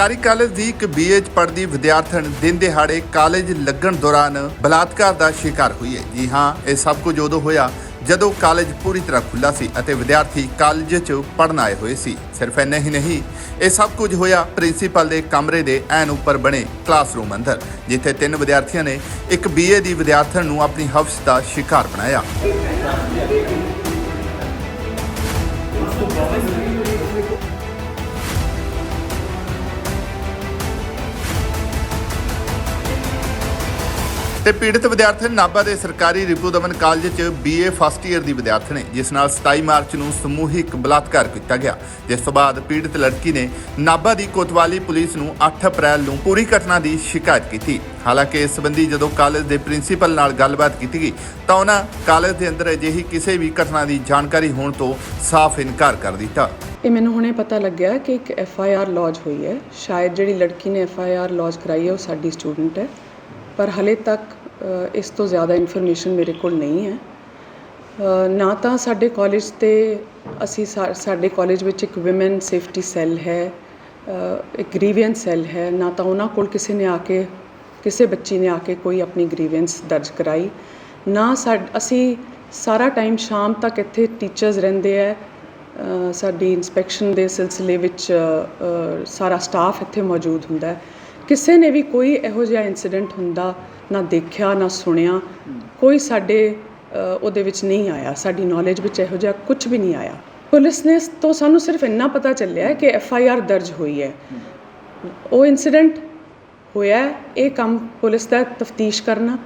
ਸਰਕਾਰੀ ਕਾਲਜ ਦੀ ਇੱਕ ਬੀਏ ਚ ਪੜ੍ਹਦੀ ਵਿਦਿਆਰਥਣ ਦਿਨ ਦਿਹਾੜੇ ਕਾਲਜ ਲੱਗਣ ਦੌਰਾਨ ਬਲਾਤਕਾਰ ਦਾ ਸ਼ਿਕਾਰ ਹੋਈ ਹੈ। ਜੀ ਹਾਂ, ਇਹ ਸਭ ਕੁਝ ਉਦੋਂ ਹੋਇਆ ਜਦੋਂ ਕਾਲਜ ਪੂਰੀ ਤਰ੍ਹਾਂ ਖੁੱਲਾ ਸੀ ਅਤੇ ਵਿਦਿਆਰਥੀ ਕਾਲਜ 'ਚ ਪੜ੍ਹਨ ਆਏ ਹੋਏ ਸੀ। ਸਿਰਫ ਇੰਨਾ ਹੀ ਨਹੀਂ, ਇਹ ਸਭ ਕੁਝ ਹੋਇਆ ਪ੍ਰਿੰਸੀਪਲ ਦੇ ਕਮਰੇ ਦੇ ਐਨ ਉੱਪਰ ਬਣੇ ਕਲਾਸਰੂਮ ਅੰਦਰ, ਜਿੱਥੇ ਤਿੰਨ ਵਿਦਿਆਰਥੀਆਂ ਨੇ ਇੱਕ ਬੀਏ ਦੀ ਵਿਦਿਆਰਥਣ ਨੂੰ ਆਪਣੀ ਹਫ਼ਸ਼ ਦਾ ਸ਼ਿਕਾਰ ਬਣਾਇਆ। ਤੇ ਪੀੜਤ ਵਿਦਿਆਰਥਣ ਨਾਭਾ ਦੇ ਸਰਕਾਰੀ ਰਿਪੂ ਦਮਨ ਕਾਲਜ 'ਚ ਬੀਏ ਫਸਟ ਈਅਰ ਦੀ ਵਿਦਿਆਰਥਣ ਹੈ ਜਿਸ ਨਾਲ 27 ਮਾਰਚ ਨੂੰ ਸਮੂਹਿਕ ਬਲਾਤਕਾਰ ਕੀਤਾ ਗਿਆ। ਜਿਸ ਤੋਂ ਬਾਅਦ ਪੀੜਤ ਲੜਕੀ ਨੇ ਨਾਭਾ ਦੀ ਕੋਤਵਾਲੀ ਪੁਲਿਸ ਨੂੰ 8 ਅਪ੍ਰੈਲ ਨੂੰ ਪੂਰੀ ਘਟਨਾ ਦੀ ਸ਼ਿਕਾਇਤ ਕੀਤੀ। ਹਾਲਾਂਕਿ ਇਸ ਸੰਬੰਧੀ ਜਦੋਂ ਕਾਲਜ ਦੇ ਪ੍ਰਿੰਸੀਪਲ ਨਾਲ ਗੱਲਬਾਤ ਕੀਤੀ ਗਈ, ਤਾਂ ਉਹਨਾਂ ਕਾਲਜ ਦੇ ਅੰਦਰ ਅਜਿਹੀ ਕਿਸੇ ਵੀ ਘਟਨਾ ਦੀ ਜਾਣਕਾਰੀ ਹੋਣ ਤੋਂ ਸਾਫ਼ ਇਨਕਾਰ ਕਰ ਦਿੱਤਾ। ਇਹ ਮੈਨੂੰ ਹੁਣੇ ਪਤਾ ਲੱਗਿਆ ਕਿ ਇੱਕ ਐਫ ਆਈ ਆਰ ਲੌਜ ਹੋਈ ਹੈ। ਸ਼ਾਇਦ ਜਿਹੜੀ ਲੜਕੀ ਨੇ ਐਫ ਆਈ ਆਰ ਲੌਜ ਕਰਾਈ ਹੈ, ਉਹ ਸਾਡੀ ਸਟੂਡੈਂਟ ਹੈ। ਪਰ ਹਲੇ ਤੱਕ ਇਸ ਤੋਂ ਜ਼ਿਆਦਾ ਇਨਫੋਰਮੇਸ਼ਨ ਮੇਰੇ ਕੋਲ ਨਹੀਂ ਹੈ। ਨਾ ਤਾਂ ਸਾਡੇ ਕਾਲਜ ਤੇ ਅਸੀਂ ਸਾ- ਸਾਡੇ ਕਾਲਜ ਵਿੱਚ ਇੱਕ ਔਮਨ ਸੇਫਟੀ ਸੈੱਲ ਹੈ ਇੱਕ ਗ੍ਰੀਵੈਂਸ ਸੈੱਲ ਹੈ। ਨਾ ਤਾਂ ਉਹਨਾਂ ਕੋਲ ਕਿਸੇ ਨੇ ਆ ਕੇ, ਕਿਸੇ ਬੱਚੀ ਨੇ ਆ ਕੇ ਕੋਈ ਆਪਣੀ ਗ੍ਰੀਵੈਂਸ ਦਰਜ ਕਰਾਈ। ਨਾ ਸਾਡ, ਅਸੀਂ ਸਾਰਾ ਟਾਈਮ ਸ਼ਾਮ ਤੱਕ ਇੱਥੇ ਟੀਚਰਸ ਰਹਿੰਦੇ ਹੈ। ਸਾਡੀ ਇਨਸਪੈਕਸ਼ਨ ਦੇ ਸਿਲਸਿਲੇ ਵਿੱਚ ਸਾਰਾ ਸਟਾਫ ਇੱਥੇ ਮੌਜੂਦ ਹੁੰਦਾ ਕਿਸੇ ਨੇ ਵੀ ਕੋਈ ਇਹੋ ਜਿਹਾ ਇਨਸੀਡੈਂਟ ਹੁੰਦਾ ਨਾ ਦੇਖਿਆ, ਨਾ ਸੁਣਿਆ, ਕੋਈ ਸਾਡੇ ਉਹਦੇ ਵਿੱਚ ਨਹੀਂ ਆਇਆ। ਸਾਡੀ ਨੌਲੇਜ ਵਿੱਚ ਇਹੋ ਜਿਹਾ ਕੁਝ ਵੀ ਨਹੀਂ ਆਇਆ। ਪੁਲਿਸ ਨੇ ਤੋਂ ਸਾਨੂੰ ਸਿਰਫ ਇੰਨਾ ਪਤਾ ਚੱਲਿਆ ਕਿ ਐਫ ਆਈ ਆਰ ਦਰਜ ਹੋਈ ਹੈ। ਉਹ ਇਨਸੀਡੈਂਟ ਹੋਇਆ ਇਹ ਕੰਮ ਪੁਲਿਸ ਦਾ ਤਫਤੀਸ਼ ਕਰਨਾ।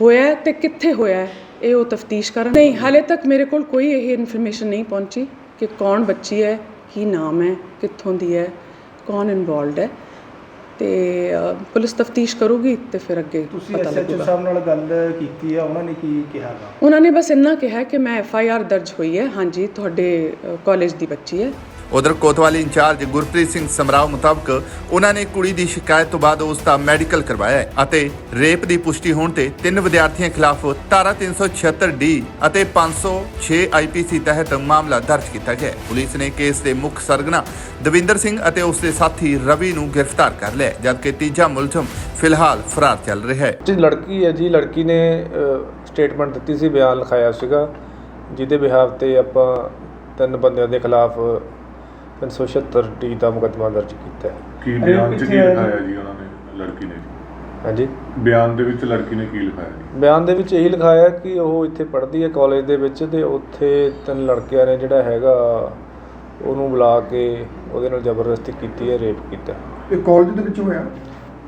ਹੋਇਆ ਹੈ ਤੇ ਕਿੱਥੇ ਹੋਇਆ ਇਹ ਉਹ ਤਫਤੀਸ਼ ਕਰਨ। ਨਹੀਂ, ਹਾਲੇ ਤੱਕ ਮੇਰੇ ਕੋਲ ਕੋਈ ਇਹ ਇਨਫੋਰਮੇਸ਼ਨ ਨਹੀਂ ਪਹੁੰਚੀ ਕਿ ਕੌਣ ਬੱਚੀ ਹੈ, ਕੀ ਨਾਮ ਹੈ, ਕਿੱਥੋਂ ਦੀ ਹੈ, ਕੌਣ ਇਨਵੋਲਡ ਹੈ। ਤੇ ਪੁਲਿਸ ਤਫਤੀਸ਼ ਕਰੂਗੀ ਤੇ ਫਿਰ ਅੱਗੇ ਤੁਸੀਂ ਪਤਾ ਐਸਐਚਓ ਲੱਗੂਗਾ। ਸਾਹਿਬ ਨਾਲ ਗੱਲ ਕੀਤੀ ਆ ਉਹਨਾਂ ਨੇ ਕੀ ਕਿਹਾ ਗਾ? ਉਹਨਾਂ ਨੇ ਬਸ ਇੰਨਾ ਕਿਹਾ ਕਿ ਮੈਂ ਐਫ ਆਈ ਆਰ ਦਰਜ ਹੋਈ ਹੈ। ਹਾਂਜੀ ਤੁਹਾਡੇ ਕਾਲਜ ਦੀ ਬੱਚੀ ਹੈ। ਉਧਰ ਕੋਤਵਾਲੀ ਇੰਚਾਰਜ ਗੁਰਪ੍ਰੀਤ ਸਿੰਘ ਸਮਰਾਓ ਮੁਤਾਬਕ ਉਹਨਾਂ ਨੇ ਕੁੜੀ ਦੀ ਸ਼ਿਕਾਇਤ ਤੋਂ ਬਾਅਦ ਉਸ ਦਾ ਮੈਡੀਕਲ ਕਰਵਾਇਆ ਹੈ ਅਤੇ ਰੇਪ ਦੀ ਪੁਸ਼ਟੀ ਹੋਣ ਤੇ ਤਿੰਨ ਵਿਦਿਆਰਥੀਆਂ ਖਿਲਾਫ ਧਾਰਾ 376 ਡੀ ਅਤੇ 506 ਆਈਪੀਸੀ ਤਹਿਤ ਮਾਮਲਾ ਦਰਜ ਕੀਤਾ ਗਿਆ ਪੁਲਿਸ ਨੇ ਕੇਸ ਦੇ ਮੁੱਖ ਸਰਗਨਾ ਦਵਿੰਦਰ ਸਿੰਘ ਅਤੇ ਉਸ ਦੇ ਸਾਥੀ ਰਵੀ ਨੂੰ ਗ੍ਰਿਫਤਾਰ ਕਰ ਲਿਆ ਜਦਕਿ ਤੀਜਾ ਮੁਲਜ਼ਮ ਫਿਲਹਾਲ ਫਰਾਰ ਚੱਲ ਰਿਹਾ ਹੈ। ਜੀ, ਲੜਕੀ ਹੈ ਜੀ, ਲੜਕੀ ਨੇ ਸਟੇਟਮੈਂਟ ਦਿੱਤੀ ਸੀ, ਬਿਆਨ ਲਿਖਾਇਆ ਸੀਗਾ, ਜਿਹਦੇ ਬਿਹਾਵ ਤੇ ਆਪਾਂ ਤਿੰਨ ਬੰਦਿਆਂ ਦੇ ਖਿਲਾਫ 376 ਡੀ ਦਾ ਮੁਕੱਦਮਾ ਦਰਜ ਕੀਤਾ ਹੈ। ਕੀ ਬਿਆਨ ਚ ਕੀ ਲਿਖਾਇਆ ਜੀ ਉਹਨਾਂ ਨੇ ਲੜਕੀ ਨੇ? ਜੀ ਹਾਂਜੀ। ਬਿਆਨ ਦੇ ਵਿੱਚ ਲੜਕੀ ਨੇ ਕੀ ਲਿਖਾਇਆ ਜੀ? ਬਿਆਨ ਦੇ ਵਿੱਚ ਇਹੀ ਲਿਖਾਇਆ ਕਿ ਉਹ ਇੱਥੇ ਪੜ੍ਹਦੀ ਹੈ ਕਾਲਜ ਦੇ ਵਿੱਚ ਤੇ ਉੱਥੇ ਤਿੰਨ ਲੜਕਿਆਂ ਨੇ ਜਿਹੜਾ ਹੈਗਾ ਉਹਨੂੰ ਬੁਲਾ ਕੇ ਉਹਦੇ ਨਾਲ ਜ਼ਬਰਦਸਤੀ ਕੀਤੀ ਹੈ ਰੇਪ ਕੀਤਾ। ਇਹ ਕਾਲਜ ਦੇ ਵਿੱਚ ਹੋਇਆ?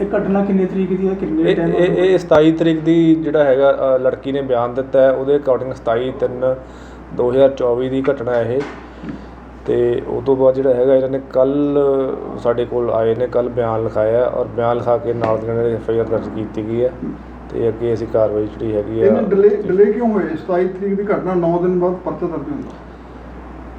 ਇਹ ਘਟਨਾ ਕਿੰਨੇ ਤਰੀਕ ਦੀ ਹੈ? ਕਿੰਨੇ ਇਹ ਟਾਈਮ ਇਹ ਇਹ 27 ਤਰੀਕ ਦੀ ਜਿਹੜਾ ਹੈਗਾ ਅ, ਲੜਕੀ ਨੇ ਬਿਆਨ ਦਿੱਤਾ ਹੈ। ਉਹਦੇ ਅਕੋਰਡਿੰਗ 27 3 2024 ਦੀ ਘਟਨਾ ਹੈ ਇਹ। ਤੇ ਉਸ ਤੋਂ ਬਾਅਦ ਜਿਹੜਾ ਹੈਗਾ ਇਹਨਾਂ ਨੇ ਕੱਲ ਸਾਡੇ ਕੋਲ ਆਏ ਨੇ ਕੱਲ ਬਿਆਨ ਲਿਖਾਇਆ ਹੈ ਔਰ ਬਿਆਨ ਲਿਖਾ ਕੇ ਨਾਲ ਦੀ ਨਾਲ ਐਫ ਆਈ ਆਰ ਦਰਜ ਕੀਤੀ ਗਈ ਹੈ। ਤੇ ਅੱਗੇ ਅਸੀਂ ਕਾਰਵਾਈ ਜਿਹੜੀ ਹੈਗੀ ਆ ਇਹਨਾਂ ਡਿਲੇ ਡਿਲੇ ਕਿਉਂ ਹੋਏ? 27 ਤਰੀਕ ਦੀ ਘਟਨਾ 9 ਦਿਨ ਬਾਅਦ ਪਰਚਾ ਦਰਜ ਹੁੰਦਾ।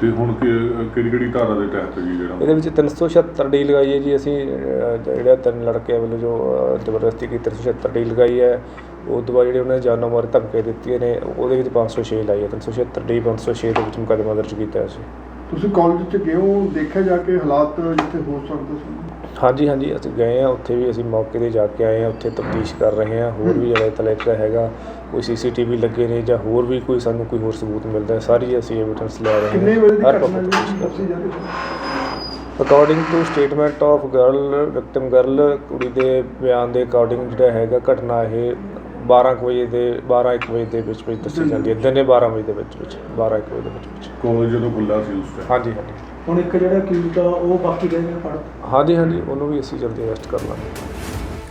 ਤੇ ਹੁਣ ਕਿਹੜੀ ਕਿਹੜੀ ਧਾਰਾ ਦੇ ਤਹਿਤ ਜੀ ਜਿਹੜਾ ਇਹਦੇ ਵਿੱਚ 376 ਡੀ ਲਗਾਈ ਹੈ ਜੀ ਅਸੀਂ ਅਹ, ਜਿਹੜਾ ਤਿੰਨ ਲੜਕਿਆਂ ਵੱਲੋਂ ਜੋ ਅਹ, ਜ਼ਬਰਦਸਤੀ ਕੀ 376 ਡੀ ਲਗਾਈ ਹੈ ਉਹ ਤੋਂ ਬਾਅਦ ਜਿਹੜੇ ਉਹਨਾਂ ਨੇ ਜਾਨੋਂ ਮਾਰ ਧਮਕੇ ਦਿੱਤੀਆਂ ਨੇ ਉਹਦੇ ਵਿੱਚ 506 ਲਾਈ ਹੈ 376 ਡੀ 506 ਦੇ ਵਿੱਚ ਮੁਕੱਦਮਾ ਦਰਜ ਕੀਤਾ ਹੈ ਅਸੀਂ। ਤੁਸੀਂ ਕਾਲਜ ਚ ਗਏ ਹੋ ਦੇਖਿਆ ਜਾ ਕੇ ਹਾਲਾਤ ਜਿੱਥੇ ਹੋ ਸਕਦੇ ਸਨ ਹਾਂਜੀ ਹਾਂਜੀ ਅਸੀਂ ਗਏ ਆ ਉੱਥੇ ਵੀ ਅਸੀਂ ਮੌਕੇ ਤੇ ਜਾ ਕੇ ਆਏ ਆ ਉੱਥੇ ਤਫਤੀਸ਼ ਕਰ ਰਹੇ ਆ ਹੋਰ ਵੀ ਜਿਹੜਾ ਤਲੇ ਜਿਹੜਾ ਹੈਗਾ ਕੋਈ ਸੀਸੀਟੀਵੀ ਲੱਗੇ ਨੇ ਜਾਂ ਹੋਰ ਵੀ ਕੋਈ ਸਾਨੂੰ ਕੋਈ ਹੋਰ ਸਬੂਤ ਮਿਲਦਾ ਹੈ ਸਾਰੀ ਅਸੀਂ ਐਵੀਡੈਂਸ ਲੈ ਰਹੇ ਹਾਂ ਕਿੰਨੇ ਵਜੇ ਦੀ ਹਰ ਘਟਨਾ ਪੱਖ ਜੀ ਤੋਂ ਦੱਸੀ ਜਾ ਰਹੀ ਹੈ? According to statement of girl victim girl ਕੁੜੀ ਦੇ ਬਿਆਨ ਦੇ ਅਕੋਰਡਿੰਗ ਜਿਹੜਾ ਹੈਗਾ ਘਟਨਾ ਇਹ 12 ਕੁ ਵਜੇ ਦੇ 12 1 ਵਜੇ ਦੇ ਵਿੱਚ ਵਿੱਚ ਦੱਸੀ ਜਾਂਦੀ ਹੈ ਦਿਨੇ 12 ਵਜੇ ਦੇ ਵਿੱਚ ਵਿੱਚ 12 1 ਵਜੇ ਦੇ ਵਿੱਚ ਵਿੱਚ। ਕਾਲਜ ਜਦੋਂ ਖੁੱਲਾ ਸੀ ਉਸ ਟਾਈਮ ਹਾਂਜੀ ਹਾਂਜੀ। ਹੁਣ ਇੱਕ ਜਿਹੜਾ ਅਕਿਊਜ਼ਡ ਆ ਉਹ ਬਾਕੀ ਰਹਿ ਗਿਆ ਫੜ ਹਾਂਜੀ ਹਾਂਜੀ, ਉਹਨੂੰ ਵੀ ਅਸੀਂ ਜਲਦੀ ਅਰੈਸਟ ਕਰ ਲਾਂਗੇ।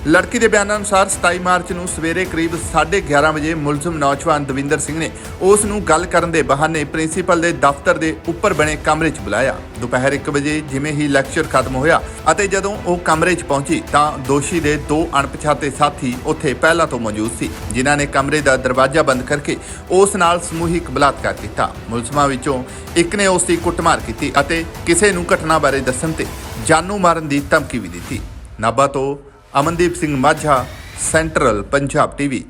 ਲੜਕੀ ਦੇ ਬਿਆਨਾਂ ਅਨੁਸਾਰ 27 ਮਾਰਚ ਨੂੰ ਸਵੇਰੇ ਕਰੀਬ 11:30 ਵਜੇ ਮੁਲਜ਼ਮ ਨੌਜਵਾਨ ਦਵਿੰਦਰ ਸਿੰਘ ਨੇ ਉਸ ਨੂੰ ਗੱਲ ਕਰਨ ਦੇ ਬਹਾਨੇ ਪ੍ਰਿੰਸੀਪਲ ਦੇ ਦਫ਼ਤਰ ਦੇ ਉੱਪਰ ਬਣੇ ਕਮਰੇ 'ਚ ਬੁਲਾਇਆ। ਦੁਪਹਿਰ 1 ਵਜੇ ਜਿਵੇਂ ਹੀ ਲੈਕਚਰ ਖਤਮ ਹੋਇਆ ਅਤੇ ਜਦੋਂ ਉਹ ਕਮਰੇ 'ਚ ਪਹੁੰਚੀ ਤਾਂ ਦੋਸ਼ੀ ਦੇ ਦੋ ਅਣਪਛਾਤੇ ਸਾਥੀ ਉੱਥੇ ਪਹਿਲਾਂ ਤੋਂ ਮੌਜੂਦ ਸੀ, ਜਿਨ੍ਹਾਂ ਨੇ ਕਮਰੇ ਦਾ ਦਰਵਾਜ਼ਾ ਬੰਦ ਕਰਕੇ ਉਸ ਨਾਲ ਸਮੂਹਿਕ ਬਲਾਤਕਾਰ ਕੀਤਾ। ਮੁਲਜ਼ਮਾਂ ਵਿੱਚੋਂ ਇੱਕ ਨੇ ਉਸ ਦੀ ਕੁੱਟਮਾਰ ਕੀਤੀ ਅਤੇ ਕਿਸੇ ਨੂੰ ਘਟਨਾ ਬਾਰੇ ਦੱਸਣ ਤੇ ਜਾਨੂ ਮਾਰਨ ਦੀ ਧਮਕੀ ਵੀ ਦਿੱਤੀ। ਨਾਭਾ ਤੋਂ ਅਮਨਦੀਪ ਸਿੰਘ ਮਾਝਾ ਸੈਂਟਰਲ ਪੰਜਾਬ ਟੀਵੀ।